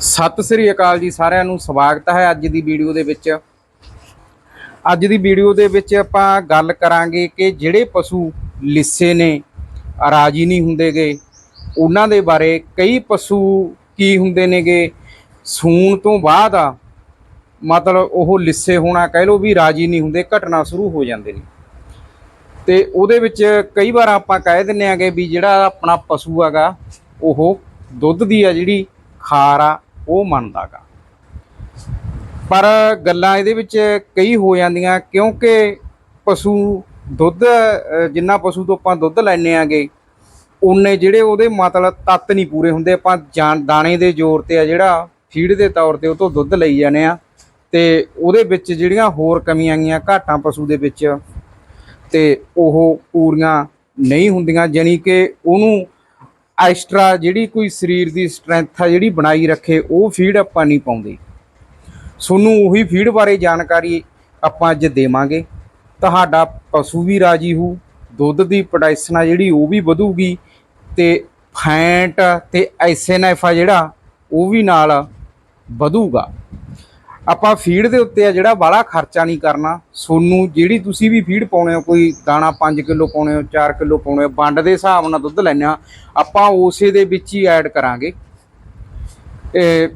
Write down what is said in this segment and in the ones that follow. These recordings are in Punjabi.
ਸਤਿ ਸ੍ਰੀ ਅਕਾਲ ਜੀ ਸਾਰਿਆਂ ਨੂੰ, ਸਵਾਗਤ ਹੈ ਅੱਜ ਦੀ ਵੀਡੀਓ ਦੇ ਵਿੱਚ। ਅੱਜ ਦੀ ਵੀਡੀਓ ਦੇ ਵਿੱਚ ਆਪਾਂ ਗੱਲ ਕਰਾਂਗੇ ਕਿ ਜਿਹੜੇ ਪਸ਼ੂ ਲਿੱਸੇ ਨੇ, ਰਾਜੀ ਨਹੀਂ ਹੁੰਦੇਗੇ, ਉਹਨਾਂ ਦੇ ਬਾਰੇ ਕਈ ਪਸ਼ੂ ਕੀ ਹੁੰਦੇ ਨੇਗੇ, ਸੂਣ ਤੋਂ ਬਾਅਦ ਮਤਲਬ ਉਹ ਲਿੱਸੇ ਹੋਣਾ ਕਹਿ ਲਓ ਵੀ ਰਾਜੀ ਨਹੀਂ ਹੁੰਦੇ, ਘਟਨਾ ਸ਼ੁਰੂ ਹੋ ਜਾਂਦੇ ਨੇ। ਤੇ ਉਹਦੇ ਵਿੱਚ ਕਈ ਵਾਰ ਆਪਾਂ ਕਹਿ ਦਿੰਨੇ ਆਗੇ ਵੀ ਜਿਹੜਾ ਆਪਣਾ ਪਸ਼ੂ ਹੈਗਾ, ਉਹ ਦੁੱਧ ਦੀ ਆ ਜਿਹੜੀ ਖਾਰ ਆ, ਉਹ ਮੰਨਦਾਗਾ। ਪਰ ਗੱਲਾਂ ਇਹਦੇ ਵਿੱਚ ਕਈ ਹੋ ਜਾਂਦੀਆਂ, ਕਿਉਂਕਿ ਪਸ਼ੂ ਦੁੱਧ ਜਿੰਨਾ ਪਸ਼ੂ ਤੋਂ ਆਪਾਂ ਦੁੱਧ ਲੈਣੇ ਆਗੇ ਉਹਨੇ ਜਿਹੜੇ ਉਹਦੇ ਮਤਲਬ ਤੱਤ ਨਹੀਂ ਪੂਰੇ ਹੁੰਦੇ। ਆਪਾਂ ਜਾਨ ਦਾਣੇ ਦੇ ਜ਼ੋਰ ਤੇ ਆ ਜਿਹੜਾ, ਫੀਡ ਦੇ ਤੌਰ ਤੇ ਉਹ ਤੋਂ ਦੁੱਧ ਲਈ ਜਾਂਦੇ ਆ। ਤੇ ਉਹਦੇ ਵਿੱਚ ਜਿਹੜੀਆਂ ਹੋਰ ਕਮੀਆਂ ਆਈਆਂ ਘਾਟਾਂ ਪਸ਼ੂ ਦੇ ਵਿੱਚ, ਤੇ ਉਹ ਪੂਰੀਆਂ ਨਹੀਂ ਹੁੰਦੀਆਂ, ਜਾਣੀ ਕਿ ਉਹਨੂੰ ਐਕਸਟਰਾ ਜਿਹੜੀ ਕੋਈ ਸਰੀਰ ਦੀ ਸਟਰੈਂਥ ਆ ਜਿਹੜੀ ਬਣਾਈ ਰੱਖੇ, ਉਹ ਫੀਡ ਆਪਾਂ ਨਹੀਂ ਪਾਉਂਦੇ। ਤੁਹਾਨੂੰ ਉਹੀ ਫੀਡ ਬਾਰੇ ਜਾਣਕਾਰੀ ਆਪਾਂ ਅੱਜ ਦੇਵਾਂਗੇ। ਤੁਹਾਡਾ ਪਸ਼ੂ ਵੀ ਰਾਜੀ ਹੋ ਦੁੱਧ ਦੀ ਪ੍ਰੋਡਕਸ਼ਨ ਆ ਜਿਹੜੀ ਉਹ ਵੀ ਵਧੂਗੀ ਤੇ ਫੈਂਟ ਤੇ ਐਸਐਨਐਫ ਆ ਜਿਹੜਾ, ਉਹ ਵੀ ਨਾਲ ਵਧੂਗਾ। ਆਪਾਂ ਫੀਡ ਦੇ ਉੱਤੇ ਆ ਜਿਹੜਾ ਬਾਹਲਾ ਖਰਚਾ ਨਹੀਂ ਕਰਨਾ, ਸੋਨੂੰ ਜਿਹੜੀ ਤੁਸੀਂ ਵੀ ਫੀਡ ਪਾਉਣੇ ਹੋ, ਕੋਈ ਦਾਣਾ 5 ਕਿਲੋ ਪਾਉਣੇ ਹੋ 4 ਕਿਲੋ ਪਾਉਣੇ ਹੋ, ਵੰਡ ਦੇ ਹਿਸਾਬ ਨਾਲ ਦੁੱਧ ਲੈਣੇ ਆ ਆਪਾਂ ਉਸੇ ਦੇ ਵਿੱਚ ਹੀ ਐਡ ਕਰਾਂਗੇ। ਇਹ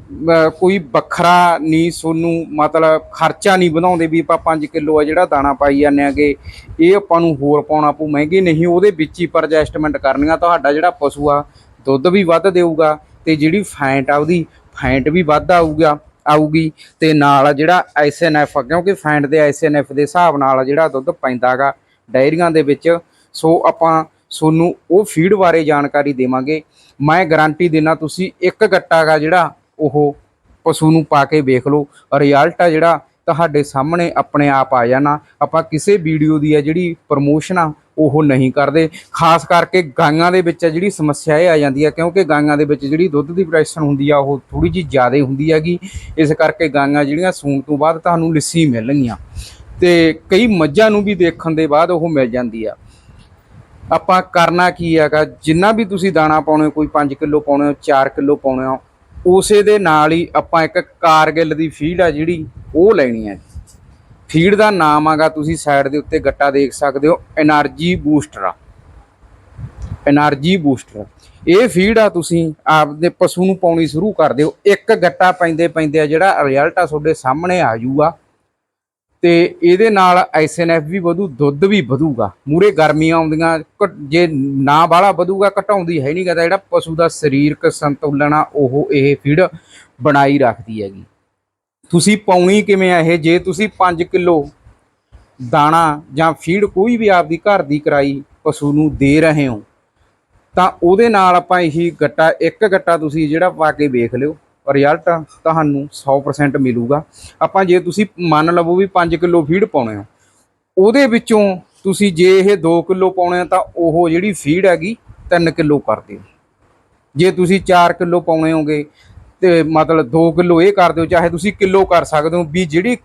ਕੋਈ ਵੱਖਰਾ ਨਹੀਂ ਸੋਨੂੰ, ਮਤਲਬ ਖਰਚਾ ਨਹੀਂ ਵਧਾਉਂਦੇ ਵੀ ਆਪਾਂ 5 ਕਿਲੋ ਆ ਜਿਹੜਾ ਦਾਣਾ ਪਾਈ ਜਾਂਦੇ ਆਗੇ। ਇਹ ਆਪਾਂ ਨੂੰ ਹੋਰ ਪਾਉਣਾ ਪਊ, ਮਹਿੰਗੇ ਨਹੀਂ, ਉਹਦੇ ਵਿੱਚ ਹੀ ਪਰ ਐਡਜਸਟਮੈਂਟ ਕਰਨੀਆਂ, ਤੁਹਾਡਾ ਜਿਹੜਾ ਪਸ਼ੂ ਆ, ਦੁੱਧ ਵੀ ਵੱਧ ਦੇਊਗਾ ਤੇ ਜਿਹੜੀ ਫੈਂਟ ਆ ਉਹਦੀ, ਫੈਂਟ ਵੀ ਵੱਧ ਆਊਗਾ। ਆਊਗੀ ਤੇ ਨਾਲ ਜਿਹੜਾ ਐਸਐਨਐਫ ਕਿਉਂਕਿ ਫੈਂਡ ਦੇ ਐਸਐਨਐਫ ਦੇ ਹਿਸਾਬ ਨਾਲ ਜਿਹੜਾ ਦੁੱਧ ਪੈਂਦਾਗਾ ਡਾਇਰੀਆਂ ਦੇ ਵਿੱਚ, ਸੋ ਆਪਾਂ ਤੁਹਾਨੂੰ ਉਹ ਫੀਡ ਬਾਰੇ ਜਾਣਕਾਰੀ ਦੇਵਾਂਗੇ। ਮੈਂ ਗਾਰੰਟੀ ਦੇਣਾ ਤੁਸੀਂ ਇੱਕ ਗੱਟਾ ਗਾ ਜਿਹੜਾ ਉਹ ਪਸ਼ੂ ਨੂੰ ਪਾ ਕੇ ਵੇਖ ਲਓ। ਰਿਜ਼ਲਟ ਆ ਜਿਹੜਾ ਤੁਹਾਡੇ ਸਾਹਮਣੇ ਆਪਣੇ ਆਪ ਆ ਜਾਣਾ। ਆਪਾਂ ਕਿਸੇ ਵੀਡੀਓ ਦੀ ਆ ਜਿਹੜੀ ਪ੍ਰਮੋਸ਼ਨ ਆ, ਉਹ ਨਹੀਂ ਕਰਦੇ। ਖਾਸ ਕਰਕੇ ਗਾਈਆਂ ਦੇ ਵਿੱਚ ਆ ਜਿਹੜੀ ਸਮੱਸਿਆ ਇਹ ਆ ਜਾਂਦੀ ਹੈ ਕਿਉਂਕਿ ਗਾਈਆਂ ਦੇ ਵਿੱਚ ਜਿਹੜੀ ਦੁੱਧ ਦੀ ਪ੍ਰੋਡਕਸ਼ਨ ਹੁੰਦੀ ਆ, ਉਹ ਥੋੜੀ ਜਿਹੀ ਜ਼ਿਆਦਾ ਹੁੰਦੀ ਹੈਗੀ। ਇਸ ਕਰਕੇ ਗਾਈਆਂ ਜਿਹੜੀਆਂ ਸੂਣ ਤੋਂ ਬਾਅਦ ਤੁਹਾਨੂੰ ਲਿੱਸੀ ਮਿਲਣਗੀਆਂ ਤੇ ਕਈ ਮੱਝਾਂ ਨੂੰ ਵੀ ਦੇਖਣ ਦੇ ਬਾਅਦ ਉਹ ਮਿਲ ਜਾਂਦੀ ਆ। ਆਪਾਂ ਕਰਨਾ ਕੀ ਹੈਗਾ? ਜਿੰਨਾ ਵੀ ਤੁਸੀਂ ਦਾਣਾ ਪਾਉਣੇ ਹੋ, ਕੋਈ 5 ਕਿਲੋ ਪਾਉਣੇ ਹੋ 4 ਕਿਲੋ ਪਾਉਣੇ ਹੋ ਉਸੇ ਦੇ ਨਾਲ ਹੀ ਆਪਾਂ ਇੱਕ ਕਾਰਗਿਲ ਦੀ ਫੀਡ ਆ ਜਿਹੜੀ, ਉਹ ਲੈਣੀ ਹੈ ਫੀਡ ਦਾ ਨਾਮ ਆਗਾ, ਤੁਸੀਂ ਸਾਈਡ ਦੇ ਉੱਤੇ ਗੱਟਾ ਦੇਖ ਸਕਦੇ ਹੋ એનર્ਜੀ ਬੂਸਟਰ ਆ। એનર્ਜੀ ਬੂਸਟਰ ਇਹ ਫੀਡ ਆ, ਤੁਸੀਂ ਆਪਦੇ ਪਸ਼ੂ ਨੂੰ ਪਾਉਣੀ ਸ਼ੁਰੂ ਕਰ ਦਿਓ। ਇੱਕ ਗੱਟਾ ਪੈਂਦੇ ਪੈਂਦੇ ਆ ਜਿਹੜਾ ਰਿਜ਼ਲਟ ਆ ਤੁਹਾਡੇ ਸਾਹਮਣੇ ਆ ਜੂਗਾ ਤੇ ਇਹਦੇ ਨਾਲ ਐਸਐਨਐਫ ਵੀ ਵਧੂ, ਦੁੱਧ ਵੀ ਵਧੂਗਾ। ਮੂਰੇ ਗਰਮੀਆਂ ਆਉਂਦੀਆਂ, ਘਟ- ਜੇ ਨਾ ਬਾਹਲਾ ਵਧੂਗਾ, ਘਟਾਉਂਦੀ ਹੈ ਨਹੀਂ ਤਾਂ ਜਿਹੜਾ ਪਸ਼ੂ ਦਾ ਸਰੀਰਕ ਸੰਤੁਲਨ ਆ, ਉਹ ਇਹ ਫੀਡ ਬਣਾਈ ਰੱਖਦੀ ਹੈਗੀ। ਤੁਸੀਂ ਪਾਉਣੀ ਕਿਵੇਂ ਆ ਇਹ? ਜੇ ਤੁਸੀਂ 5 ਕਿਲੋ ਦਾਣਾ ਜਾਂ ਫੀਡ ਕੋਈ ਵੀ ਆਪਦੀ ਘਰ ਦੀ ਕਰਾਈ ਪਸ਼ੂ ਨੂੰ ਦੇ ਰਹੇ ਹੋ, ਤਾਂ ਉਹਦੇ ਨਾਲ ਆਪਾਂ ਇਹੀ ਗੱਟਾ, ਇੱਕ ਗੱਟਾ ਤੁਸੀਂ ਜਿਹੜਾ ਪਾ ਕੇ ਵੇਖ ਲਿਓ। ਰਿਜ਼ਲਟ ਤੁਹਾਨੂੰ 100% ਮਿਲੂਗਾ। ਆਪਾਂ ਜੇ ਤੁਸੀਂ ਮੰਨ ਲਵੋ ਵੀ 5 ਕਿਲੋ ਫੀਡ ਪਾਉਣੇ ਹੋ, ਉਹਦੇ ਵਿੱਚੋਂ ਤੁਸੀਂ ਜੇ ਇਹ 2 ਕਿਲੋ ਪਾਉਣੇ ਆ ਤਾਂ ਉਹ ਜਿਹੜੀ ਫੀਡ ਹੈਗੀ 3 ਕਿਲੋ ਕਰ ਦਿਓ। ਜੇ ਤੁਸੀਂ 4 ਕਿਲੋ ਪਾਉਣੇ ਹੋਗੇ ਤੇ ਮਤਲਬ 2 ਕਿਲੋ ਇਹ ਕਰ ਦਿਓ, ਚਾਹੇ ਤੁਸੀਂ ਕਿਲੋ ਕਰ ਸਕਦੇ ਹੋ ਵੀ ਜਿਹੜੀ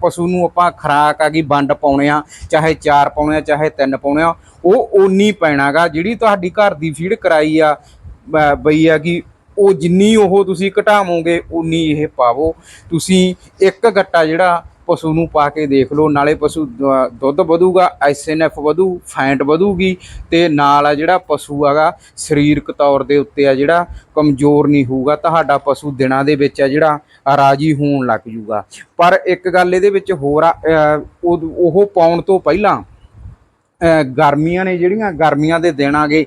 ਪਸ਼ੂ ਨੂੰ ਆਪਾਂ ਖਰਾਕ ਆ ਗਈ ਵੰਡ ਪਾਉਣੇ ਆ, ਚਾਹੇ 4 ਪਾਉਣੇ ਆ, ਚਾਹੇ 3 ਪਾਉਣੇ ਆ, ਉਹ ਓਨੀ ਪੈਣਾਗਾ ਜਿਹੜੀ ਤੁਹਾਡੀ ਘਰ ਦੀ ਫੀਡ ਕਰਾਈ ਆ ਬਈ ਆ ਕਿ ਉਹ ਜਿੰਨੀ ਉਹ ਤੁਸੀਂ ਘਟਾਵੋਗੇ, ਉਨੀ ਇਹ ਪਾਵੋ। ਤੁਸੀਂ ਇੱਕ ਗੱਟਾ ਜਿਹੜਾ ਪਸ਼ੂ ਨੂੰ ਪਾ ਕੇ ਦੇਖ ਲਓ, ਨਾਲੇ ਪਸ਼ੂ ਦੁੱਧ ਵਧੂਗਾ ਐਸਐਨਐਫ ਵਧੂ, ਫੈਂਟ ਵਧੂਗੀ ਤੇ ਨਾਲ ਆ ਜਿਹੜਾ ਪਸ਼ੂ ਹੈਗਾ, ਸਰੀਰਕ ਤੌਰ ਦੇ ਉੱਤੇ ਆ ਜਿਹੜਾ ਕਮਜ਼ੋਰ ਨਹੀਂ ਹੋਊਗਾ, ਤੁਹਾਡਾ ਪਸ਼ੂ ਦਿਨਾਂ ਦੇ ਵਿੱਚ ਆ ਜਿਹੜਾ ਰਾਜੀ ਹੋਣ ਲੱਗ ਜੂਗਾ। ਪਰ ਇੱਕ ਗੱਲ ਇਹਦੇ ਵਿੱਚ ਹੋਰ ਆ ਉਹ ਉਹ ਪਾਉਣ ਤੋਂ ਪਹਿਲਾਂ ਗਰਮੀਆਂ ਨੇ ਜਿਹੜੀਆਂ ਗਰਮੀਆਂ ਦੇ ਦਿਨ ਆਗੇ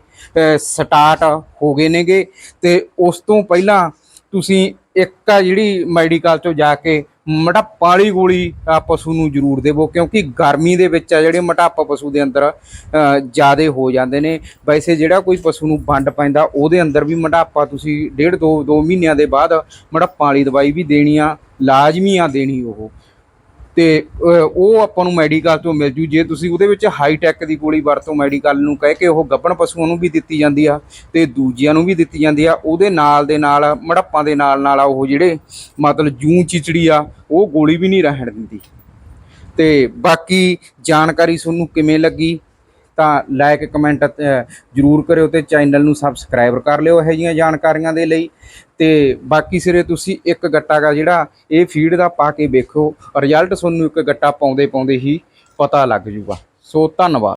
ਸਟਾਰਟ ਹੋ ਗਏ ਨੇਗੇ। ਤੇ ਉਸ ਤੋਂ ਪਹਿਲਾਂ ਤੁਸੀਂ ਇੱਕ ਆ ਜਿਹੜੀ ਮੈਡੀਕਲ ਚੋਂ ਜਾ ਕੇ ਮੋਟਾਪਾ ਵਾਲੀ ਗੋਲੀ ਪਸ਼ੂ ਨੂੰ ਜ਼ਰੂਰ ਦੇਵੋ, ਕਿਉਂਕਿ ਗਰਮੀ ਦੇ ਵਿੱਚ ਆ ਜਿਹੜੇ ਮੋਟਾਪਾ ਪਸ਼ੂ ਦੇ ਅੰਦਰ ਜਿਆਦੇ ਹੋ ਜਾਂਦੇ ਨੇ। ਵੈਸੇ ਜਿਹੜਾ ਕੋਈ ਪਸ਼ੂ ਨੂੰ ਵੰਡ ਪੈਂਦਾ, ਉਹਦੇ ਅੰਦਰ ਵੀ ਮੋਟਾਪਾ ਤੁਸੀਂ ਡੇਢ ਦੋ ਦੋ ਮਹੀਨਿਆਂ ਦੇ ਬਾਅਦ ਮੋਟਾਪਾ ਵਾਲੀ ਦਵਾਈ ਵੀ ਦੇਣੀ ਆ, ਲਾਜ਼ਮੀ ਆ ਦੇਣੀ ਉਹ। ਤੇ ਉਹ ਆਪਾਂ ਨੂੰ ਮੈਡੀਕਲ ਤੋਂ ਮਿਲ ਜੂ। ਜੇ ਤੁਸੀਂ ਉਹਦੇ ਵਿੱਚ ਹਾਈ ਟੈਕ ਦੀ ਗੋਲੀ ਵਰਤੋਂ ਮੈਡੀਕਲ ਨੂੰ ਕਹਿ ਕੇ ਉਹ ਗੱਭਣ ਪਸ਼ੂਆਂ ਨੂੰ ਵੀ ਦਿੱਤੀ ਜਾਂਦੀ ਆ ਤੇ ਦੂਜਿਆਂ ਨੂੰ ਵੀ ਦਿੱਤੀ ਜਾਂਦੀ ਆ, ਉਹਦੇ ਨਾਲ ਦੇ ਨਾਲ, ਮੜੱਪਾਂ ਦੇ ਨਾਲ ਨਾਲ ਉਹ ਜਿਹੜੇ ਮਤਲਬ ਜੂੰ ਚਿਚੜੀ ਆ, ਉਹ ਗੋਲੀ ਵੀ ਨਹੀਂ ਰਹਿਣ ਦਿੰਦੀ। ਤੇ ਬਾਕੀ ਜਾਣਕਾਰੀ ਤੁਹਾਨੂੰ ਕਿਵੇਂ ਲੱਗੀ? ਤਾਂ ਲਾਈਕ ਕਮੈਂਟ ਜਰੂਰ ਕਰਿਓ ਤੇ ਚੈਨਲ ਨੂੰ ਸਬਸਕ੍ਰਾਈਬ ਕਰ ਲਿਓ ਇਹੋ ਜਿਹੀਆਂ ਜਾਣਕਾਰੀਆਂ ਦੇ ਲਈ। ਤੇ ਬਾਕੀ ਸਿਰੇ ਤੁਸੀਂ ਇੱਕ ਗੱਟਾ ਗਾ ਜਿਹੜਾ ਇਹ ਫੀਡ ਦਾ ਪਾ ਕੇ ਵੇਖੋ ਰਿਜ਼ਲਟ ਤੁਹਾਨੂੰ ਇੱਕ ਗੱਟਾ ਪਾਉਂਦੇ ਪਾਉਂਦੇ ਹੀ ਪਤਾ ਲੱਗ ਜੂਗਾ। ਸੋ ਧੰਨਵਾਦ।